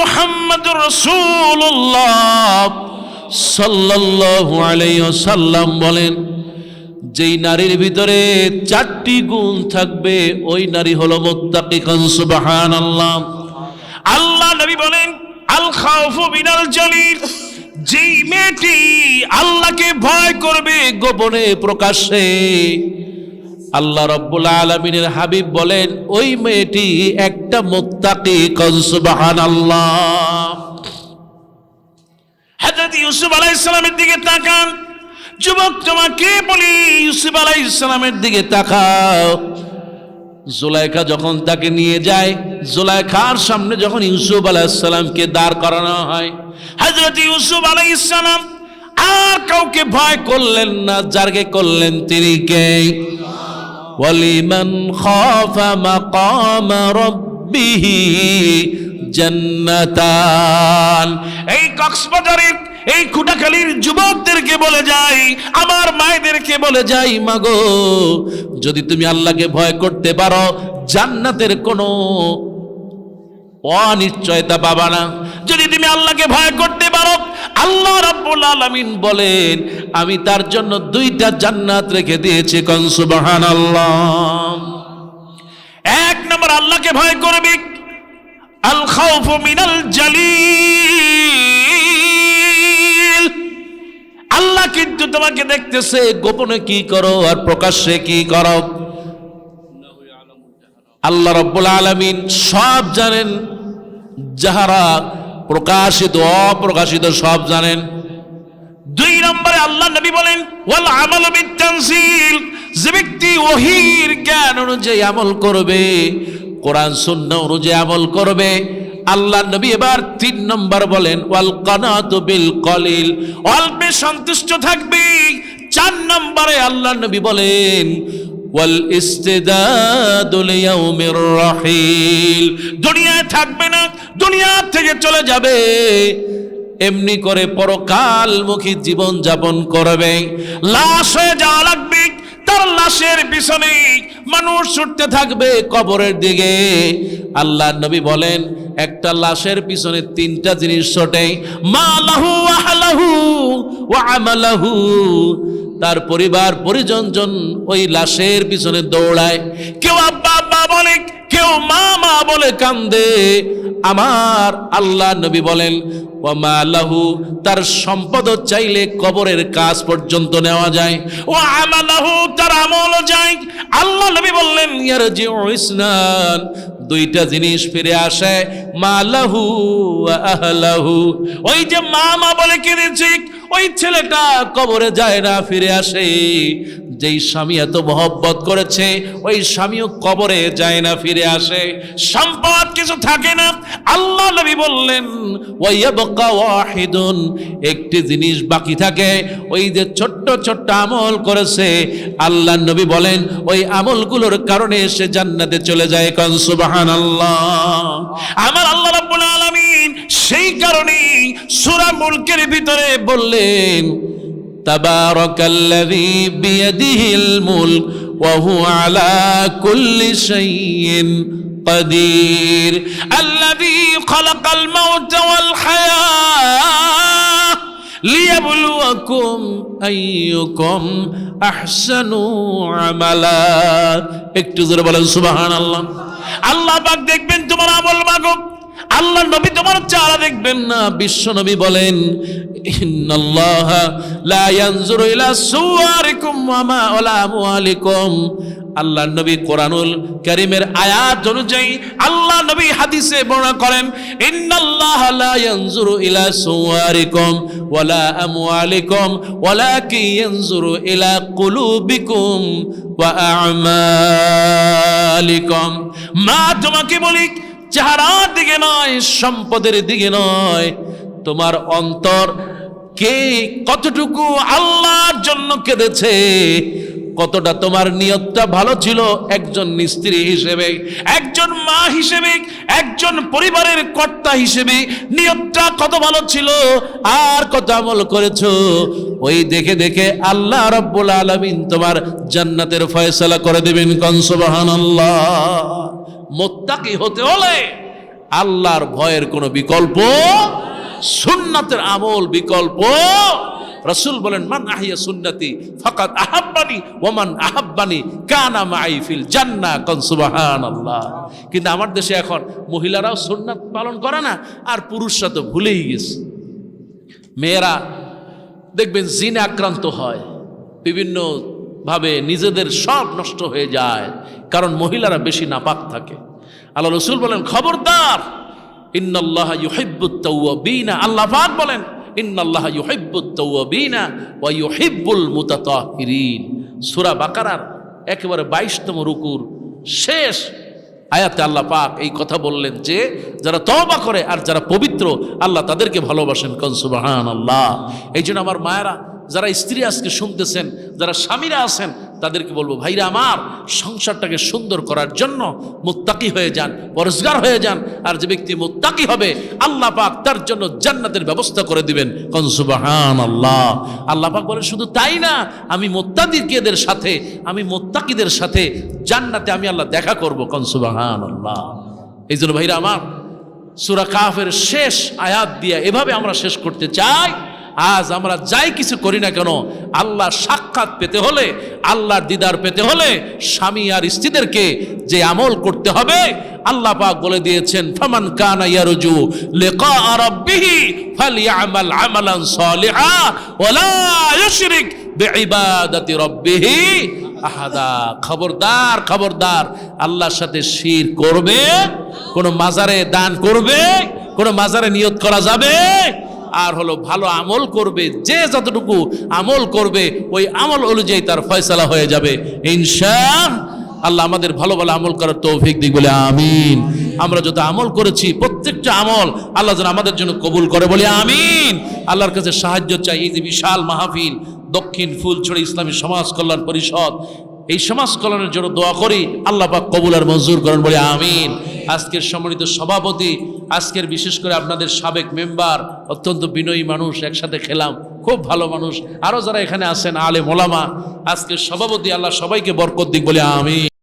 মোহাম্মদুর রাসূলুল্লাহ সাল্লাল্লাহু আলাইহি ওয়াসাল্লাম বলেন, যেই নারীর ভিতরে চারটি গুণ থাকবে, ওই নারী হলো মুত্তাকি খান সুবহানাল্লাহ। আল্লাহ নবী বলেন, আল খাউফু জালিল, যেই মেয়েটি আল্লাহকে ভয় করবে গোপনে প্রকাশ্যে আল্লাহ রব্বুল আলমিনের হাবিব বলেন, ওই মেয়েটি একটা মুত্তাকি কনসুবাহান আল্লাহ হযরত ইউসুফ আলাইহিস সালামের দিকে তাকান। যুবক তোমাকে বলি ইউসুফ আলাইহিস সালামের দিকে তাকাও। জুলাইখা যখন তাকে নিয়ে যায়, জুলাইখার সামনে যখন ইউসুফ আলাইহিস সালামকে দাঁড় করানো হয়, হযরত ইউসুফ আলাইহিস সালাম আর কাউকে ভয় করলেন না যারকে করলেন তিনি কে? ওয়ালিমান খাফা মাকাম রাব্বিহি জান্নাতান। এই কক্সবাজারের, এই খুটাখালীর যুবকদেরকে বলে যাই, আমার মায়েদেরকে বলে যাই, মাগো, যদি তুমি আল্লাহকে ভয় করতে পারো, জান্নাতের কোনো অনিশ্চয়তা পাবা না। যদি তুমি আল্লাহকে ভয় করতে পারো আল্লাহ রাব্বুল আলামিন বলেন, আমি তার জন্য দুইটা জান্নাত রেখে দিয়েছি কন সুবহানাল্লাহ। এক নম্বর, আল্লাহকে ভয় করবে। আল খাউফু মিনাল জালিল। আল্লাহ কিন্তু তোমাকে দেখতেছে, গোপনে কি করো আর প্রকাশ্যে কি করো। আল্লাহ রব্বুল আলামিন সব জানেন যাহারা প্রকাশিত, অপ্রকাশিত সব জানেন। দুই নম্বরে আল্লাহ নবী বলেন, ওয়াল আমাল বিতানজিল যে ব্যক্তি ওহির জ্ঞান অনুযায়ী আমল করবে, কোরআন, সুন্নাহ অনুযায়ী আমল করবে, আল্লাহ নবী এবার তিন নম্বর বলেন, ওয়াল কানাতু বিল কলিল অল্পে সন্তুষ্ট থাকবে। চার নম্বরে আল্লাহ নবী বলেন, ওয়াল ইস্তিদাদু লিয়াউমির রাহিল দুনিয়ায় থাকবে না দুনিয়া থেকে চলে যাবে। এমনি করে পরকালমুখী জীবন যাপন করবে। লাশ হয়ে যাওয়া লাগবে, তার লাশের পিছনে মানুষ ছুটতে থাকবে কবরের দিকে। আল্লাহ নবী বলেন, একটা লাশের পিছনে তিনটা জিনিস ছোটে। মা লাহু আহলাহু ওয়া আমালাহু তার পরিবার পরিজনজন ওই লাশের পিছনে দৌড়ায়। কেউ আব্বা আব্বা বলে, কেউ মা মা বলে কান্দে। আমার আল্লাহ নবী বলেন ও মা লাহু তার সম্পদ চাইলে কবরের কাজ পর্যন্ত নেওয়া যায়। ও আমালাহু তার আমল যায়। আল্লাহ নবী বললেন ইয়ার যে ইসনান দুইটা জিনিস ফিরে আসে, মা লাহু ওয়া আহলাহু ওই যে মা মা বলে কেঁদেছে ওই ছেলেটা কবরে যায় না, ফিরে আসে। যেই স্বামী এত মহব্বত করেছে, ওই স্বামীও কবরে যায় না, ফিরে আসে। সম্পদ কিছু থাকে না। আল্লাহ নবী বললেন ওয়াহিদুন। একটি জিনিস বাকি থাকে, ওই যে ছোট্ট ছোট্ট আমল করেছে। আল্লাহ নবী বলেন, ওই আমলগুলোর কারণে সে জান্নাতে চলে যায়। কান, সুবহানাল্লাহ। আমার আল্লাহ রাব্বুল আলামিন সেই কারণেই সূরা মুলকের ভিতরে বললেন تبارك الذي بيده الملك وهو على كل شيء قدير الذي خلق الموت والحياة ليبلوكم أيكم أحسن عملا একটু জোরে বলেন সুবহান আল্লাহ আল্লাহ পাক দেখবেন তোমার আমল মাগো আল্লাহ নবী তোমার চারা দেখবেন না, বিশ্ব নবী বলেন আল্লাহ নবী কোরআনুল কারীমের আয়াত অনুযায়ী আল্লাহ নবী হাদিসে বর্ণনা করেন, ইন্নাল্লাহ লা ইয়ানজুরু ইলা সুওয়ারিকুম ওয়ালা আমওয়ালিকুম, ওয়ালাকিন ইয়ানজুরু ইলা কুলুবিকুম ওয়া আমালিকুম। মা তোমাকে বলি চেহারার দিকে নয়, সম্পদের দিকে নয়। তোমার অন্তর কে কতটুকু আল্লাহর জন্য কেঁদেছে, কতটা তোমার নিয়তটা ভালো ছিল একজন স্ত্রী হিসেবে, একজন মা হিসেবে, একজন পরিবারের কর্তা হিসেবে নিয়তটা কত ভালো ছিল, আর কত আমল করেছ। ওই দেখে দেখে আল্লাহ রব্বুল আলামিন তোমার জান্নাতের ফয়সালা করে দেবেন কনসুবহানাল্লাহ মোত্তাকি হতে হলে আল্লাহর ভয়ের কোনো বিকল্প, সুন্নাতের আমল বিকল্প। রসুল বলেন, মান আহিয়া সুন্নতি ফাকাত আহাব্বানি ওমান আহাব্বানি কানা মাই ফিল জান্না কন সুবহানাল্লাহ। কিন্তু আমার দেশে এখন মহিলারাও সুন্নাত পালন করে না, আর পুরুষরা তো ভুলেই গেছে। মেয়েরা, দেখবেন জিনে আক্রান্ত হয়, বিভিন্ন ভাবে নিজেদের সব নষ্ট হয়ে যায়, কারণ মহিলারা বেশি নাপাক থাকে। আল্লাহ রসুল বলেন, খবরদার, ইন্নাল্লাহ ইউহিব্বুত তাওয়াবিনা। আল্লাহ পাক বলেন, ইন্নাল্লাহ ইউহিব্বুত তাওয়াবিনা ওয়া ইউহিব্বুল মুতাতাহিরিন। সূরা বাকারার একেবারে 22তম রুকুর শেষ আয়াতে আল্লাহ পাক এই কথা বললেন যে, যারা তওবা করে আর যারা পবিত্র, আল্লাহ তাদেরকে ভালোবাসেন কন সুবহান আল্লাহ এই জন্য আমার মায়েরা যারা স্ত্রী আজকে শুনতেছেন, যারা স্বামীরা আছেন, তাদেরকে বলব, ভাইরা আমার, সংসারটাকে সুন্দর করার জন্য মুত্তাকি হয়ে যান পরিষ্কার হয়ে যান, আর যে ব্যক্তি মুত্তাকি হবে, আল্লাহ পাক তার জন্য জান্নাতের ব্যবস্থা করে দিবেন। কন সুবহান আল্লাহ আল্লাহ পাক বলেন, শুধু তাই না, আমি মোত্তাদিকেদের সাথে, আমি মোত্তাকিদের সাথে জান্নাতে আমি আল্লাহ দেখা করব। কনসুবাহান আল্লাহ এই জন্য ভাইরা আমার, সুরা কাফের শেষ আয়াত দিয়ে এভাবে আমরা শেষ করতে চাই। আজ আমরা যাই কিছু করি না কেন আল্লাহ সাক্ষাৎ পেতে হলে, আল্লাহর দিদার পেতে হলে, স্বামী আর স্ত্রীদেরকে যে আমল করতে হবে, আল্লাহ পাক বলে দিয়েছেন, ফামান কানা ইয়ারজু লিকা রাব্বিহি ফালইআমাল আমালান সালিহা ওয়ালা ইউশরিক বিইবাদাতি রাব্বিহি আহাদা। খবরদার খবরদার, আল্লাহর সাথে শির করবে, কোন মাজারে দান করবে, কোন মাজারে নিয়ত করা যাবে আর হলো ভালো আমল করবে, যে যতটুকু আমল করবে, ওই আমল অনুযায়ী তার ফয়সালা হয়ে যাবে। ইনশা আল্লাহ আমাদের ভালো ভালো আমল করার তৌফিক দিক বলে আমিন। আমরা যত আমল করেছি, প্রত্যেকটা আমল আল্লাহ যেন আমাদের জন্য কবুল করে বলে আমিন। আল্লাহর কাছে সাহায্য চাই, এই যে বিশাল মাহফিল, দক্ষিণ ফুলছড়ি ইসলামী সমাজ কল্যাণ পরিষদ, এই সমাজ কল্যাণের জন্য দোয়া করি, আল্লাহ পাক কবুল আর মঞ্জুর করেন বলে আমিন। আজকের সম্মানিত সভাপতি, আজকের বিশেষ করে আপনাদের সাবেক মেম্বার, অত্যন্ত বিনয়ী মানুষ, একসাথে খেলাম, খুব ভালো মানুষ। আরও যারা এখানে আছেন আলে মোলামা আজকের সভাপতি, আল্লাহ সবাইকে বরকত দিক বলে, আমিন।